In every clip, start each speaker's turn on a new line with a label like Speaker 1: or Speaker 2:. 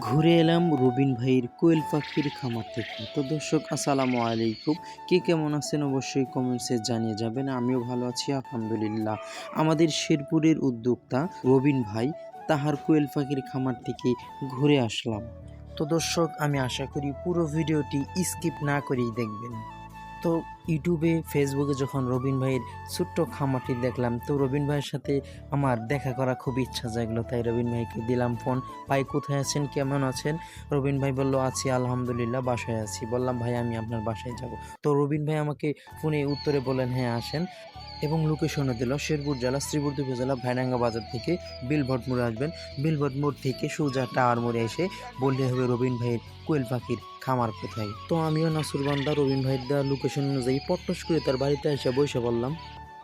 Speaker 1: ঘুরে এলাম রবিন ভাইয়ের কোয়েল পাখির খামার থেকে। তো দর্শক, আসসালামু আলাইকুম। কে কেমন আছেন অবশ্যই কমেন্টসে জানিয়ে যাবেন। আমিও ভালো আছি, আলহামদুলিল্লাহ। আমাদের শেরপুরের উদ্যোক্তা রবিন ভাই তাহার কোয়েল পাখির খামার থেকে ঘুরে আসলাম। তো দর্শক, আমি আশা করি পুরো ভিডিওটি স্কিপ না করেই দেখবেন। তো ইউটিউবে ফেসবুকে যখন রবিন ভাইয়ের ছোট্ট খামারটি দেখলাম, তো রবিন ভাইয়ের সাথে আমার দেখা করা খুব ইচ্ছা জাগলো। তাই রবিন ভাইকে দিলাম ফোন, ভাই, কোথায় আছেন? কেমন আছেন? রবিন ভাই বলল, আছি, আলহামদুলিল্লাহ, বাসায় আছি। বললাম, ভাই, আমি আপনার বাসায় যাব। তো রবিন ভাই আমাকে ফোনে উত্তরে বলেন হ্যাঁ আসেন। এবং লোকেশনে দিল শেরপুর জেলা শ্রীবর্ধী উপজেলা ভাইরাঙ্গা বাজার থেকে বিলভট মোড়ে আসবেন। বিলভট মোড় থেকে সোজা টাওয়ার মোড়ে এসে বললে হবে রবিন ভাইয়ের কোয়েল পাখির খামার কোথায়? তো আমিও নাসুরবান্দা রবিন ভাইয়ের দেওয়া লোকেশন অনুযায়ী পট্টস করে তার বাড়িতে এসে বসে বললাম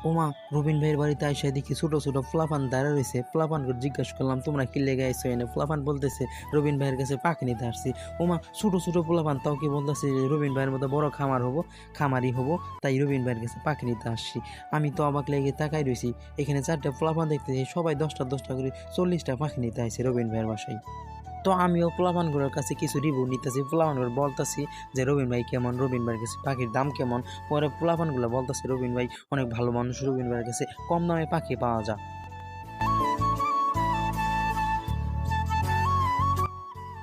Speaker 1: ওমা, রবিন ভাইয়ের বাড়িতে এসে দেখি ছোট ছোট ফ্লাফান দাঁড়া রয়েছে। ফ্লাফানকে জিজ্ঞাসা করলাম, তোমরা কি লেগে আইসো এনে? ফ্লাফান বলতেছে, রবিন ভাইয়ের কাছে পাখি নিতে আসছি। ওমা, ছোট ছোট ফ্লাফান, তাও কি বলতেছে যে রবিন ভাইয়ের মতো বড় খামার হব খামারই হব, তাই রবিন ভাইয়ের কাছে পাখি নিতে আসছি। আমি তো অবাক লেগে তাকাই রয়েছি এখানে চারটা ফ্লাফান দেখতেছি, সবাই দশটা দশটা করে চল্লিশটা পাখি নিতে আসছে রবিন ভাইয়ের বাসায়। তো আমিও পোলাপানগুলোর কাছে কিছু রিভিউ নিতেছি, পোলাপানগুলো বলতেছি যে, রবিন ভাই কেমন? রবিন ভাইয়ের কাছে পাখির দাম কেমন? পরে পোলাপানগুলো বলতেছে, রবিন ভাই অনেক ভালো মানুষ, রবিন ভাইয়ের কাছে কম দামে পাখি পাওয়া যায়।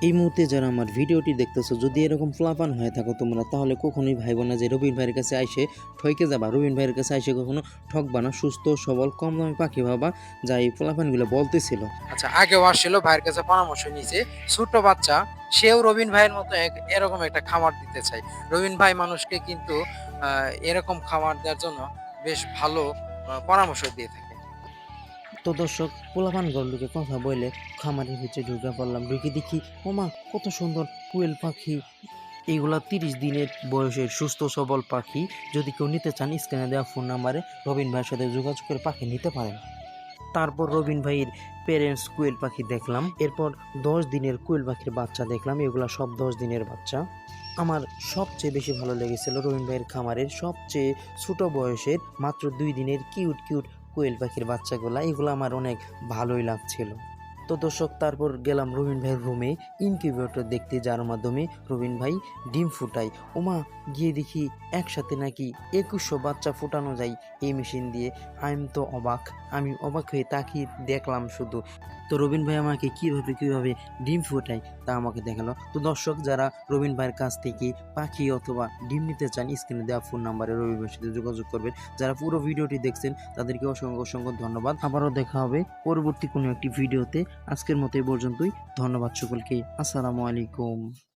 Speaker 1: এই মুহূর্তে যারা আমার ভিডিওটি দেখতেছো, যদি এরকম ফ্লাপান হয়ে থাকো তোমরা, তাহলে কখনোই ভাইব না যে রবিন ভাইয়ের কাছে আইসে ঠকে যাবা। রবিন ভাইয়ের কাছে আইসে কখনো ঠকবা না, সুস্থ, সবল, কম দামে পাখি ভাবা যা এই ফ্লাপানগুলো বলতেছিল।
Speaker 2: আচ্ছা আগেও আসছিল ভাইয়ের কাছে পরামর্শ নিয়েছে ছোট বাচ্চা, সেও রবিন ভাইয়ের মতো এক- এরকম একটা খামার দিতে চাই রবিন ভাই মানুষকে কিন্তু এরকম খামার দেওয়ার জন্য বেশ ভালো পরামর্শ দিয়ে থাকে।
Speaker 1: তো দর্শক, পোলাপান গল্লুকে কথা বলে খামারের ভিতরে ঢুকে পড়লাম। ঢুকে দেখি ওমা কত সুন্দর কুয়েল পাখি। এইগুলা তিরিশ দিনের বয়সের সুস্থ সবল পাখি। যদি কেউ নিতে চান, স্ক্রিনে দেওয়া ফোন নাম্বারে রবিন ভাইয়ের সাথে যোগাযোগ করে পাখি নিতে পারেন। তারপর রবিন ভাইয়ের পেরেন্টস কুয়েল পাখি দেখলাম। এরপর দশ দিনের কুয়েল পাখির বাচ্চা দেখলাম। এগুলা সব দশ দিনের বাচ্চা। আমার সবচেয়ে বেশি ভালো লেগেছিল রবিন ভাইয়ের খামারের সবচেয়ে ছোট বয়সের মাত্র দুই দিনের কিউট কিউট কোয়েল পাখির বাচ্চাগুলা এগুলো আমার অনেক ভালোই লাগছিল। তো দর্শক তারপর গেলাম রবিন ভাইয়ের রুমে ইনকিউবেটর দেখতে যার মাধ্যমে। রবিন ভাই ডিম ফুটাই ওমা, গিয়ে দেখি একসাথে নাকি একুশশো বাচ্চা ফুটানো যায় এই মেশিন দিয়ে। আমি তো অবাক। আমি অবাক হয়ে তাকিয়ে দেখলাম শুধু। তো রবিন ভাই আমাকে কীভাবে কীভাবে ডিম ফুটাই তা আমাকে দেখাল। তো দর্শক, যারা রবিন ভাইয়ের কাছ থেকে পাখি অথবা ডিম নিতে চান স্ক্রিনে দেওয়া ফোন নাম্বারে রবিন ভাইয়ের সাথে যোগাযোগ করবেন। যারা পুরো ভিডিওটি দেখছেন, তাদেরকে অসংখ্য অসংখ্য ধন্যবাদ। আবারও দেখা হবে পরবর্তী কোনো একটি ভিডিওতে। আজকের মতো এই পর্যন্তই। ধন্যবাদ সকলকে। আসসালামু আলাইকুম।